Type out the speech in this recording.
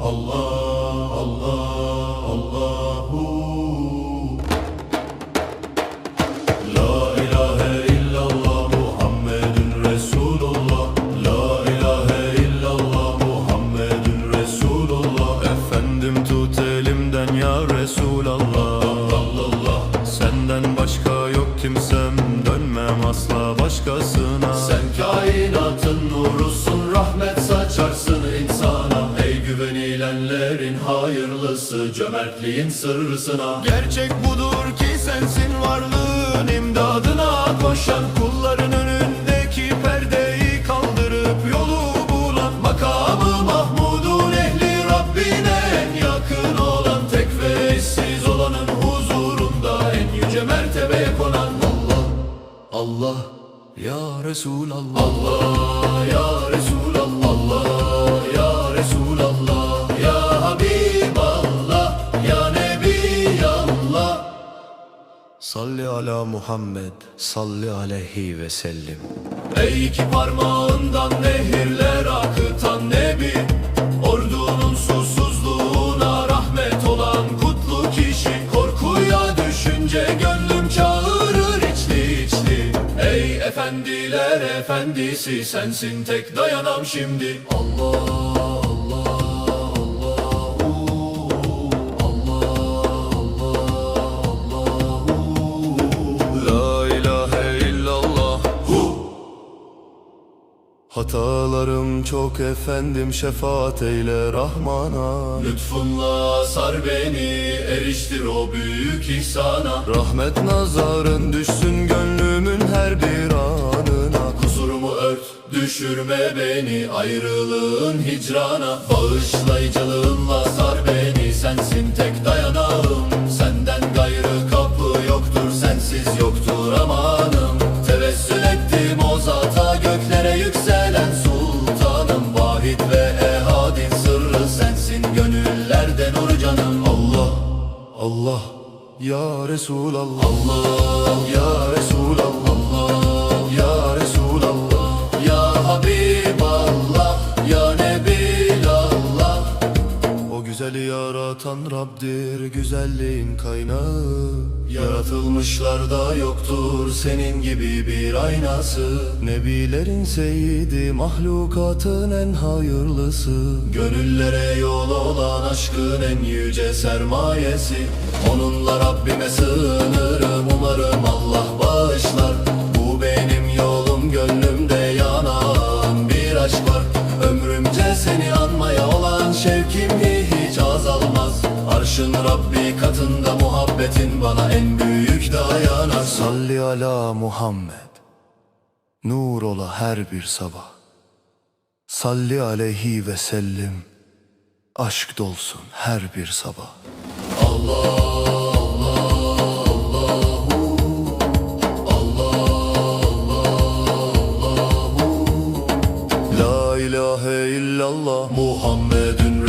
Allah Allah Allahu La ilahe illallah Muhammedun Resulullah La ilahe illallah Muhammedun Resulullah Efendim tut elimden ya Resulallah Allah Senden başka yok kimsem Dönmem asla başkasına Sen kainatın Cömertliğin sırrısına Gerçek budur ki sensin varlığın imdadına koşan. Kulların önündeki perdeyi kaldırıp yolu bulan. Makamı Mahmud'un ehli Rabbine en yakın olan. Tek ve eşsiz olanın huzurunda en yüce mertebeye konan Allah. Allah ya Resulallah. Allah ya Resulallah Muhammed, salli aleyhi ve sellim. Ey iki parmağından nehirler akıtan Nebi Ordunun susuzluğuna rahmet olan kutlu kişi. Korkuya düşünce gönlüm çağırır içli içli. Ey efendiler efendisi sensin tek dayanam şimdi. Allah Hatalarım çok efendim şefaat eyle Rahman'a. Lütfunla sar beni eriştir o büyük ihsana. Rahmet nazarın düşsün gönlümün her bir anına. Kusurumu ört, düşürme beni ayrılığın hicrana. Bağışlayıcılığınla sar beni, sensin tek dayanağım. Senden gayrı kapı yoktur, sensiz yoktur amanım Allah ya Resulallah. Allah ya Resulallah yaratan Rab'dir güzelliğin kaynağı. Yaratılmışlarda yoktur senin gibi bir aynası. Nebilerin seyidi mahlukatın en hayırlısı. Gönüllere yol olan aşkın en yüce sermayesi. Onunla Rabbime sığınırım umarım Allah bağışlar. Bu benim yolum gönlümde yanan bir aşk var. Ömrümce seni anmaya olan şevkim hiç azalmaz Arşın Rabbi katında muhabbetin bana en büyük dayanak Salli ala Muhammed Nur ola her bir sabah. Salli aleyhi ve sellim Aşk dolsun her bir sabah. La ilahe illallah Muhammedun